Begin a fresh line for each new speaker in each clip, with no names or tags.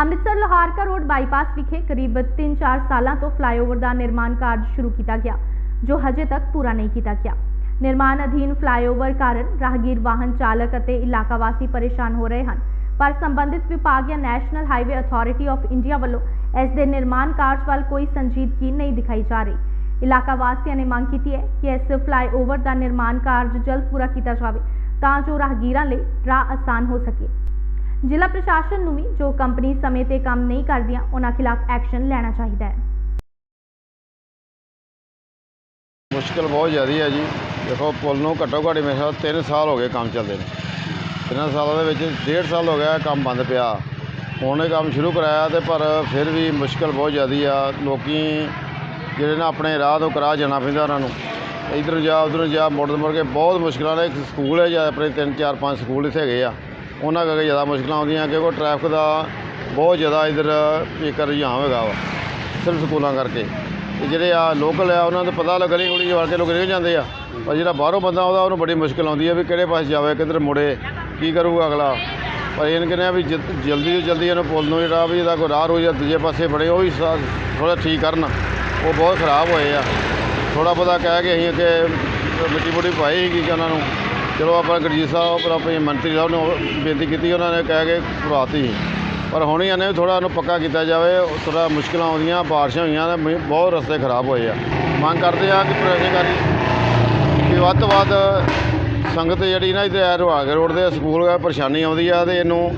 Amritsar Loharka road bypass ਵਿਖੇ ਕਰੀਬ 3-4 ਸਾਲਾਂ ਤੋਂ ਫਲਾਈਓਵਰ ਦਾ ਨਿਰਮਾਣ ਕਾਰਜ ਸ਼ੁਰੂ ਕੀਤਾ ਗਿਆ, ਜੋ ਹਜੇ ਤੱਕ ਪੂਰਾ ਨਹੀਂ ਕੀਤਾ ਗਿਆ। ਨਿਰਮਾਣ ਅਧੀਨ ਫਲਾਈਓਵਰ ਕਾਰਨ ਰਾਹਗੀਰ ਵਾਹਨ ਚਾਲਕ ਅਤੇ ਇਲਾਕਾ ਵਾਸੀ ਪਰੇਸ਼ਾਨ ਹੋ ਰਹੇ ਹਨ। ਪਰ ਸੰਬੰਧਿਤ ਵਿਭਾਗ ਜਾਂ national highway authority of India ਵੱਲੋਂ ਇਸ ਦੇ ਨਿਰਮਾਣ ਕਾਰਜ ਵੱਲ ਕੋਈ ਸੰਜੀਦਗੀ ਨਹੀਂ ਦਿਖਾਈ ਜਾ ਰਹੀ। ਇਲਾਕਾ ਵਾਸੀਆਂ ਨੇ ਮੰਗ ਕੀਤੀ ਹੈ ਕਿ ਇਸ ਫਲਾਈਓਵਰ ਦਾ ਨਿਰਮਾਣ ਕਾਰਜ ਜਲਦ ਪੂਰਾ ਕੀਤਾ ਜਾਵੇ, ਤਾਂ ਜੋ ਰਾਹਗੀਰਾਂ ਲਈ ਰਾਹ ਆਸਾਨ ਹੋ ਸਕੇ। ਜ਼ਿਲ੍ਹਾ ਪ੍ਰਸ਼ਾਸਨ ਨੂੰ ਵੀ ਜੋ ਕੰਪਨੀ ਸਮੇਂ ਤੇ ਕੰਮ ਨਹੀਂ ਕਰਦੀਆਂ, ਉਹਨਾਂ ਖਿਲਾਫ ਐਕਸ਼ਨ ਲੈਣਾ ਚਾਹੀਦਾ ਹੈ।
ਮੁਸ਼ਕਲ ਬਹੁਤ ਜ਼ਿਆਦੀ ਹੈ ਜੀ। ਦੇਖੋ, ਪੁਲ ਨੂੰ ਘੱਟੋ ਘੱਟ ਮੇਰੇ ਖਿਆਲ 3 ਸਾਲ ਹੋ ਗਏ ਕੰਮ ਚੱਲਦੇ ਨੇ। ਤਿੰਨਾਂ ਸਾਲਾਂ ਦੇ ਵਿੱਚ ਡੇਢ ਸਾਲ ਹੋ ਗਿਆ ਕੰਮ ਬੰਦ ਪਿਆ। ਹੁਣ ਇਹ ਕੰਮ ਸ਼ੁਰੂ ਕਰਾਇਆ ਤੇ ਪਰ ਫਿਰ ਵੀ ਮੁਸ਼ਕਲ ਬਹੁਤ ਜ਼ਿਆਦੀ ਆ। ਲੋਕੀ ਜਿਹੜੇ ਨਾ ਆਪਣੇ ਰਾਹ ਤੋਂ ਕਰਾ ਜਾਣਾ ਪੈਂਦਾ ਉਹਨਾਂ ਨੂੰ। ਇਧਰ ਜਾ, ਉਧਰ ਜਾ ਮੁੜ ਮੁੜ ਕੇ ਬਹੁਤ ਮੁਸ਼ਕਲਾਂ ਨੇ। ਇੱਕ ਸਕੂਲ ਹੈ ਜਾਂ ਆਪਣੇ ਤਿੰਨ, ਚਾਰ, ਪੰਜ ਸਕੂਲ ਇੱਥੇ ਹੈਗੇ ਆ। ਉਹਨਾਂ ਕਰਕੇ ਜ਼ਿਆਦਾ ਮੁਸ਼ਕਲਾਂ ਆਉਂਦੀਆਂ ਕਿਉਂਕਿ ਟ੍ਰੈਫਿਕ ਦਾ ਬਹੁਤ ਜ਼ਿਆਦਾ ਇੱਧਰ ਇੱਕ ਰੁਝਾਨ ਹੈਗਾ ਵਾ, ਸਿਰਫ ਸਕੂਲਾਂ ਕਰਕੇ। ਤੇ ਜਿਹੜੇ ਆ ਲੋਕਲ ਆ, ਉਹਨਾਂ ਨੂੰ ਪਤਾ ਲੱਗ ਗਲੀ ਗੁਲੀ ਜਵਾਰ ਕੇ ਲੋਕ ਨਿਕਲ ਜਾਂਦੇ ਆ। ਪਰ ਜਿਹੜਾ ਬਾਹਰੋਂ ਬੰਦਾ ਆਉਂਦਾ, ਉਹਨੂੰ ਬੜੀ ਮੁਸ਼ਕਲ ਆਉਂਦੀ ਆ ਵੀ ਕਿਹੜੇ ਪਾਸੇ ਜਾਵੇ, ਕਿੱਧਰ ਮੁੜੇ, ਕੀ ਕਰੂਗਾ ਅਗਲਾ। ਪਰ ਇਹਨਾਂ ਕਹਿੰਦੇ ਆ ਵੀ ਜਲ- ਜਲਦੀ ਤੋਂ ਜਲਦੀ ਇਹਨੂੰ ਪੁੱਲ ਨੂੰ ਜਿਹੜਾ ਵੀ ਇਹਦਾ ਕੋਈ ਰਾਹ ਰੋਜ਼ ਦੂਜੇ ਪਾਸੇ ਬਣੇ ਉਹ ਵੀ ਥੋੜਾ ਠੀਕ ਕਰਨ। ਉਹ ਬਹੁਤ ਖਰਾਬ ਹੋਏ ਆ। ਥੋੜਾ ਬਹੁਤਾ ਕਹਿ ਕੇ ਅਸੀਂ ਕਿ ਮਿੱਟੀ ਮੁੱਟੀ ਪਾਈ ਸੀਗੀ ਕਿ ਉਹਨਾਂ ਨੂੰ। ਚਲੋ ਆਪਾਂ ਗੁਰਜੀਤ ਸਾਹਿਬ ਪਰ ਆਪਣੇ ਮੰਤਰੀ ਸਾਹਿਬ ਨੂੰ ਬੇਨਤੀ ਕੀਤੀ, ਉਹਨਾਂ ਨੇ ਕਹਿ ਕੇ ਕਰਵਾਤੀ ਸੀ ਪਰ ਹੁਣ ਇਹਨਾਂ ਨੇ ਥੋੜਾ ਇਹਨੂੰ ਪੱਕਾ ਕੀਤਾ ਜਾਵੇ ਥੋੜਾ ਮੁਸ਼ਕਲਾਂ ਆਉਂਦੀਆਂ, ਬਾਰਿਸ਼ਾਂ ਹੋਈਆਂ ਨੇ ਬਹੁਤ ਰਸਤੇ ਖਰਾਬ ਹੋਏ ਆ। ਮੰਗ ਕਰਦੇ ਆ ਕਿ ਪ੍ਰਸ਼ਾਸਨਕਾਰੀ ਕਿ ਵੱਧ ਤੋਂ ਵੱਧ ਸੰਗਤ ਜਿਹੜੀ ਨਾ ਇੱਧਰ ਰੁਹਾਗ ਰੋਡ ਦੇ ਸਕੂਲ ਆ, ਪਰੇਸ਼ਾਨੀ ਆਉਂਦੀ ਆ ਤੇ ਇਹਨੂੰ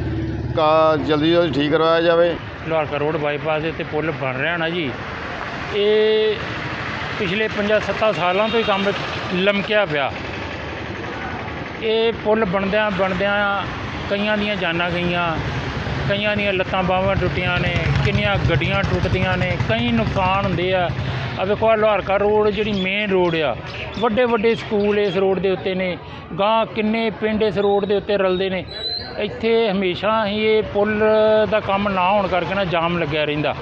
ਕਾ- ਜਲਦੀ ਜਲਦੀ ਠੀਕ ਕਰਵਾਇਆ ਜਾਵੇ।
ਲੋਹਾਰਕਾ ਰੋਡ ਬਾਈਪਾਸ ਦੇ ਉੱਤੇ ਪੁਲ ਬਣ ਰਿਹਾ ਨਾ ਜੀ। ਇਹ ਪਿਛਲੇ 50-70 ਸਾਲਾਂ ਤੋਂ ਹੀ ਕੰਮ ਲਮਕਿਆ ਪਿਆ। ਇਹ ਪੁਲ ਬਣਦਿਆਂ ਬਣਦਿਆਂ ਕਈਆਂ ਦੀਆਂ ਜਾਨਾਂ ਗਈਆਂ। ਕਈਆਂ ਦੀਆਂ ਲੱਤਾਂ ਬਾਹਾਂ ਟੁੱਟੀਆਂ ਨੇ, ਕਿੰਨੀਆਂ ਗੱਡੀਆਂ ਟੁੱਟਦੀਆਂ ਨੇ, ਕਈ ਨੁਕਸਾਨ ਹੁੰਦੇ ਆ। ਆ ਵੇਖੋ ਆ ਲੋਹਾਰਕਾ ਰੋਡ ਜਿਹੜੀ ਮੇਨ ਰੋਡ ਆ। ਵੱਡੇ ਵੱਡੇ ਸਕੂਲ ਇਸ ਰੋਡ ਦੇ ਉੱਤੇ ਨੇ। ਗਾਂ ਕਿੰਨੇ ਪਿੰਡ ਇਸ ਰੋਡ ਦੇ ਉੱਤੇ ਰਲਦੇ ਨੇ। ਇੱਥੇ ਹਮੇਸ਼ਾ ਹੀ ਇਹ ਪੁਲ ਦਾ ਕੰਮ ਨਾ ਹੋਣ ਕਰਕੇ ਨਾ ਜਾਮ ਲੱਗਿਆ ਰਹਿੰਦਾ।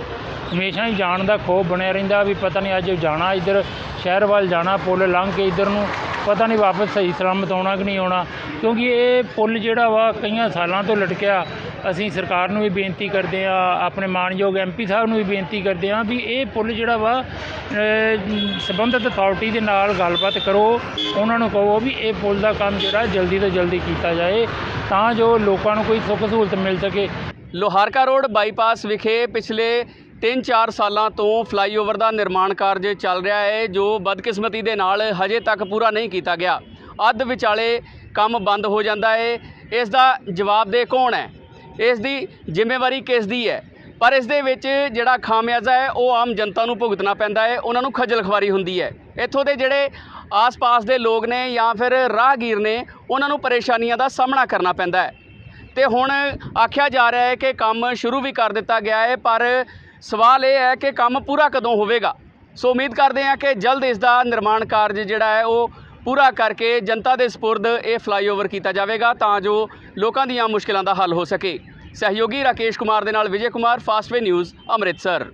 ਹਮੇਸ਼ਾ ਹੀ ਜਾਣ ਦਾ ਖੋਫ ਬਣਿਆ ਰਹਿੰਦਾ ਵੀ ਪਤਾ ਨਹੀਂ ਅੱਜ ਜਾਣਾ ਇੱਧਰ, ਸ਼ਹਿਰ ਵੱਲ ਜਾਣਾ, ਪੁਲ ਲੰਘ ਕੇ ਇੱਧਰ ਨੂੰ। ਪਤਾ ਨਹੀਂ ਵਾਪਸ ਸਹੀ ਸਲਾਮਤ ਆਉਣਾ ਕਿ ਨਹੀਂ ਆਉਣਾ ਕਿਉਂਕਿ ਇਹ ਪੁੱਲ ਜਿਹੜਾ ਵਾ ਕਈਆਂ ਸਾਲਾਂ ਤੋਂ ਲਟਕਿਆ। ਅਸੀਂ ਸਰਕਾਰ ਨੂੰ ਵੀ ਬੇਨਤੀ ਕਰਦੇ ਆ ਆਪਣੇ ਮਾਨਯੋਗ ਐਮਪੀ ਸਾਹਿਬ ਨੂੰ ਵੀ ਬੇਨਤੀ ਕਰਦੇ ਆ ਵੀ ਇਹ ਪੁੱਲ ਜਿਹੜਾ ਵਾ ਅਹ, ਸੰਬੰਧਿਤ ਅਥਾਰਟੀ ਦੇ ਨਾਲ ਗੱਲਬਾਤ ਕਰੋ ਉਹਨਾਂ ਨੂੰ ਕਹੋ ਵੀ ਇਹ ਪੁਲ ਦਾ ਕੰਮ ਜਿਹੜਾ ਜਲਦੀ ਤੋਂ ਜਲਦੀ ਕੀਤਾ ਜਾਏ ਤਾਂ ਜੋ ਲੋਕਾਂ ਨੂੰ ਕੋਈ ਸੁੱਖ ਸਹੂਲਤ ਮਿਲ ਸਕੇ।
ਲੋਹਾਰਕਾ ਰੋਡ ਬਾਈਪਾਸ ਵਿਖੇ ਪਿਛਲੇ 3-4 ਸਾਲਾਂ ਤੋਂ ਫਲਾਈਓਵਰ ਦਾ ਨਿਰਮਾਣ ਕਾਰਜ ਚੱਲ ਰਿਹਾ ਹੈ, ਜੋ ਬਦਕਿਸਮਤੀ ਦੇ ਨਾਲ ਹਜੇ ਤੱਕ ਪੂਰਾ ਨਹੀਂ ਕੀਤਾ ਗਿਆ। ਅੱਧ ਵਿਚਾਲੇ ਕੰਮ ਬੰਦ ਹੋ ਜਾਂਦਾ ਹੈ। ਇਸ ਦਾ ਜਵਾਬਦੇਹ ਕੌਣ ਹੈ? ਇਸ ਦੀ ਜ਼ਿੰਮੇਵਾਰੀ ਕਿਸ ਦੀ ਹੈ? ਪਰ ਇਸ ਦੇ ਵਿੱਚ ਜਿਹੜਾ ਖਾਮਿਆਜ਼ਾ ਹੈ, ਉਹ ਆਮ ਜਨਤਾ ਨੂੰ ਭੁਗਤਣਾ ਪੈਂਦਾ ਹੈ। ਉਹਨਾਂ ਨੂੰ ਖੱਜਲ ਖਵਾਰੀ ਹੁੰਦੀ ਹੈ। ਇੱਥੋਂ ਦੇ ਜਿਹੜੇ ਆਸ-ਪਾਸ ਦੇ ਲੋਕ ਨੇ ਜਾਂ ਫਿਰ ਰਾਹਗੀਰ ਨੇ, ਉਹਨਾਂ ਨੂੰ ਪਰੇਸ਼ਾਨੀਆਂ ਦਾ ਸਾਹਮਣਾ ਕਰਨਾ ਪੈਂਦਾ ਹੈ। ਤੇ ਹੁਣ ਆਖਿਆ ਜਾ ਰਿਹਾ ਹੈ ਕਿ ਕੰਮ ਸ਼ੁਰੂ ਵੀ ਕਰ ਦਿੱਤਾ ਗਿਆ ਹੈ, ਪਰ ਸਵਾਲ ਇਹ ਹੈ ਕਿ ਕੰਮ ਪੂਰਾ ਕਦੋਂ ਹੋਵੇਗਾ? ਸੋ ਉਮੀਦ ਕਰਦੇ ਹਾਂ ਕਿ ਜਲਦ ਇਸ ਦਾ ਨਿਰਮਾਣ ਕਾਰਜ ਜਿਹੜਾ ਹੈ ਉਹ ਪੂਰਾ ਕਰਕੇ ਜਨਤਾ ਦੇ ਸਪੁਰਦ ਇਹ ਫਲਾਈਓਵਰ ਕੀਤਾ ਜਾਵੇਗਾ ਤਾਂ ਜੋ ਲੋਕਾਂ ਦੀਆਂ ਮੁਸ਼ਕਲਾਂ ਦਾ ਹੱਲ ਹੋ ਸਕੇ। ਸਹਿਯੋਗੀ ਰਾਕੇਸ਼ ਕੁਮਾਰ ਦੇ ਨਾਲ ਵਿਜੇ ਕੁਮਾਰ ਫਾਸਟਵੇ ਨਿਊਜ਼ ਅੰਮ੍ਰਿਤਸਰ।